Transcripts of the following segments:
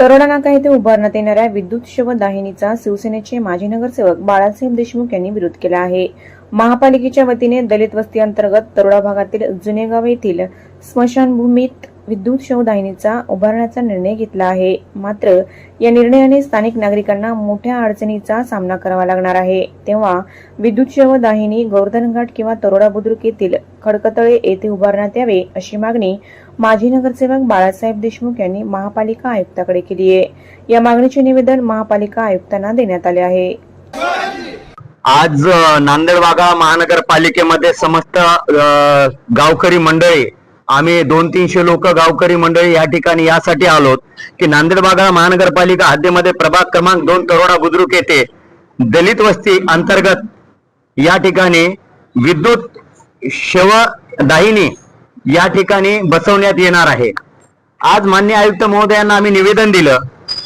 तरोडा नाका येथे उभारण्यात येणाऱ्या विद्युत शव दाहिनीचा शिवसेनेचे माजी नगरसेवक बाळासाहेब देशमुख यांनी विरोध केला आहे. महापालिकेच्या वतीने दलित वस्ती अंतर्गत तरोडा भागातील जुनेगाव येथील स्मशानभूमीत विद्युत शवदाहिनीचा उभारण्याचा निर्णय घेतला आहे. मात्र या निर्णयाने स्थानिक नागरिकांना मोठ्या अडचणीचा सामना करावा लागणार आहे. तेव्हा विद्युत शवदाहिनी गोवर्धनघाट किंवा तरोडा बुद्रुक येथील खडकतळे येथे उभारण्यात यावे अशी मागणी माजी नगरसेवक बाळासाहेब देशमुख यांनी महापालिका आयुक्ताकडे केली आहे. या मागणीचे निवेदन महापालिका आयुक्तांना देण्यात आले आहे. आज अ, नांदेड वाघा महानगरपालिकेमध्ये समस्त गावकरी मंडळी आम्ही दोन तीनशे लोक गावकरी मंडळी या ठिकाणी यासाठी आलोत की नांदेड वाघा महानगरपालिका हद्दीमध्ये प्रभाग क्रमांक दोन तरोडा बुद्रुक येथे दलित वस्ती अंतर्गत या ठिकाणी विद्युत शव दाहिनी या ठिकाणी बसवण्यात येणार आहे. आज मान्य आयुक्त महोदयांना आम्ही निवेदन दिलं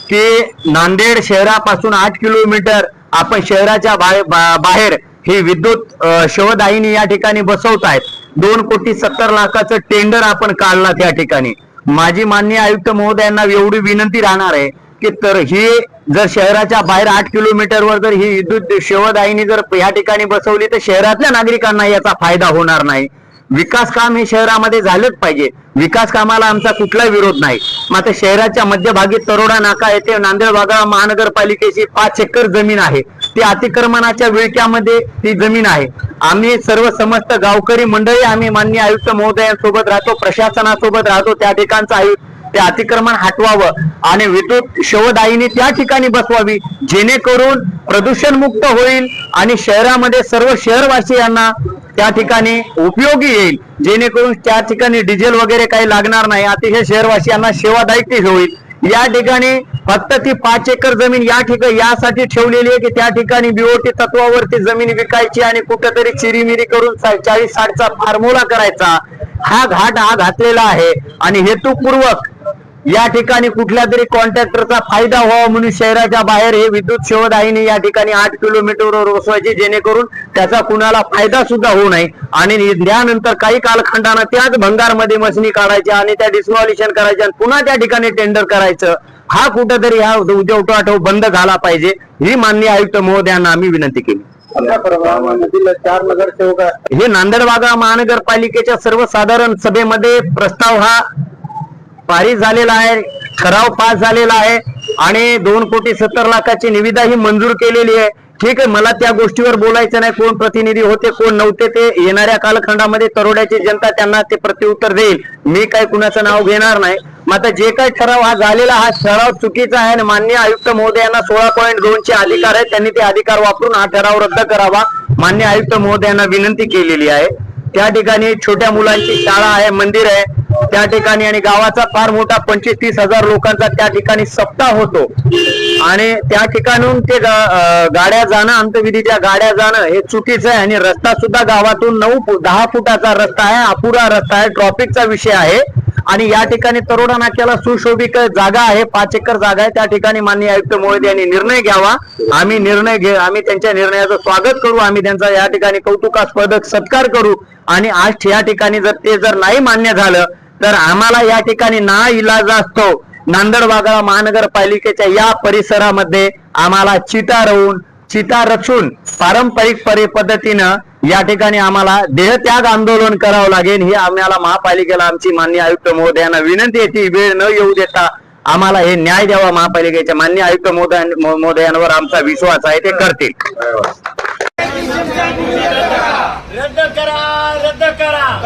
की नांदेड शहरापासून आठ किलोमीटर आपण शहराच्या बा- बाहेर ही विद्युत शवदाहिनी या ठिकाणी बसवत आहेत. दोन कोटी सत्तर लाखाचं टेंडर आपण काढला त्या ठिकाणी. माझी मान्य आयुक्त महोदयांना एवढी विनंती राहणार आहे की तर ही जर शहराच्या बाहेर आठ किलोमीटरवर जर ही विद्युत शवदाहिनी जर या ठिकाणी बसवली तर शहरातल्या नागरिकांना याचा फायदा होणार नाही. विकास काम हे शहरामध्ये झालंच पाहिजे. विकास कामाला आमचा कुठलाही विरोध नाही. मात्र शहराच्या मध्यभागी तरोडा नाका येथे नांदेड वाघाळा महानगरपालिकेची पाच एकर जमीन आहे. ती अतिक्रमणाच्या विळक्यामध्ये ती जमीन आहे. आम्ही सर्व समस्त गावकरी मंडळी आम्ही मान्य आयुक्त महोदयांसोबत राहतो प्रशासनासोबत राहतो त्या ठिकाणचं आयुक्त ते अतिक्रमण हटवावं आणि विद्युत शवदायिनी त्या ठिकाणी बसवावी जेणेकरून प्रदूषण मुक्त होईल आणि शहरामध्ये सर्व शहरवासियांना त्या ठिकाणी उपयोगी येईल. जेणेकरून त्या ठिकाणी डिझेल वगैरे काही लागणार नाही. अतिशय शहरवासियांना सेवादायिक होईल. या ठिकाणी फक्त ती पाच एकर जमीन या ठिकाणी यासाठी ठेवलेली आहे की त्या ठिकाणी बीओटी तत्वावरती जमीन विकायची आणि कुठेतरी चिरीमिरी करून चाळीस साठचा फॉर्म्युला करायचा. हा घाट हा घातलेला आहे. आणि हेतुपूर्वक या ठिकाणी कुठल्या तरी कॉन्ट्रॅक्टरचा फायदा व्हावा म्हणून शहराच्या बाहेर हे विद्युत शोधाईने या ठिकाणी आठ किलोमीटरवर बसवायचे जेणेकरून त्याचा कुणाला फायदा सुद्धा होऊ नये. आणि त्यानंतर काही कालखंडानं त्याच भंगारमध्ये मशनी काढायच्या आणि त्या डिस्मॉलिशन करायच्या आणि पुन्हा त्या ठिकाणी टेंडर करायचं. हा कुठंतरी हा उद्योग आठव बंद झाला पाहिजे. ही माननीय आयुक्त महोदयांना आम्ही विनंती केली. चार नगरसेवक हे नांदेड महानगरपालिकेच्या सर्वसाधारण सभेमध्ये प्रस्ताव हा पारित झालेला आहे ठराव पास झालेला आहे आणि दोन कोटी सत्तर लाखाची निविदा ही मंजूर केलेली आहे. ठीक आहे मला त्या गोष्टीवर बोलायचं नाही कोण प्रतिनिधी होते कोण नव्हते ते येणाऱ्या कालखंडामध्ये तरोड्याची जनता त्यांना ते प्रत्युत्तर देईल. मी काय कुणाचं नाव घेणार नाही. आता जे काही ठराव हा झालेला हा ठराव चुकीचा आहे आणि मान्य आयुक्त महोदयांना सोळा पॉईंट दोनचे अधिकार आहेत त्यांनी ते अधिकार वापरून हा ठराव रद्द करावा. मान्य आयुक्त महोदयांना विनंती केलेली आहे. त्या ठिकाणी छोट्या मुलांची शाळा आहे मंदिर आहे. त्या ठिकाणी आणि गावाचा फार मोठा पंचवीस तीस हजार लोकांचा त्या ठिकाणी सप्ताह होतो. आणि त्या ठिकाणून ते गाड्या जाणं अंतविधीच्या गाड्या जाणं हे चुकीचं आहे. आणि रस्ता सुद्धा गावातून नऊ दहा फुटाचा रस्ता आहे अपुरा रस्ता आहे ट्रॉफिकचा विषय आहे. आणि या ठिकाणी तरोडा नाक्याला सुशोभित जागा आहे पाच एकर जागा आहे. त्या ठिकाणी माननीय आयुक्त मोहिते यांनी निर्णय घ्यावा. आम्ही निर्णय घे आम्ही त्यांच्या निर्णयाचं स्वागत करू. आम्ही त्यांचा या ठिकाणी कौतुकास्पद सत्कार करू. आणि आज या ठिकाणी जर ते जर नाही मान्य झालं तर आम्हाला या ठिकाणी ना इलाज असतो. नांदेड वाघाळा महानगरपालिकेच्या या परिसरामध्ये आम्हाला चिता रवून चिता रचून पारंपरिक परि पद्धतीनं या ठिकाणी आम्हाला देहत्याग आंदोलन करावं लागेल ही आम्हाला महापालिकेला आमची मान्य आयुक्त महोदयांना विनंती आहे. ती वेळ न येऊ देता आम्हाला हे न्याय द्यावा महापालिकेच्या मान्य आयुक्त महोदयांवर आमचा विश्वास आहे ते करतील. रद्द करा! करा.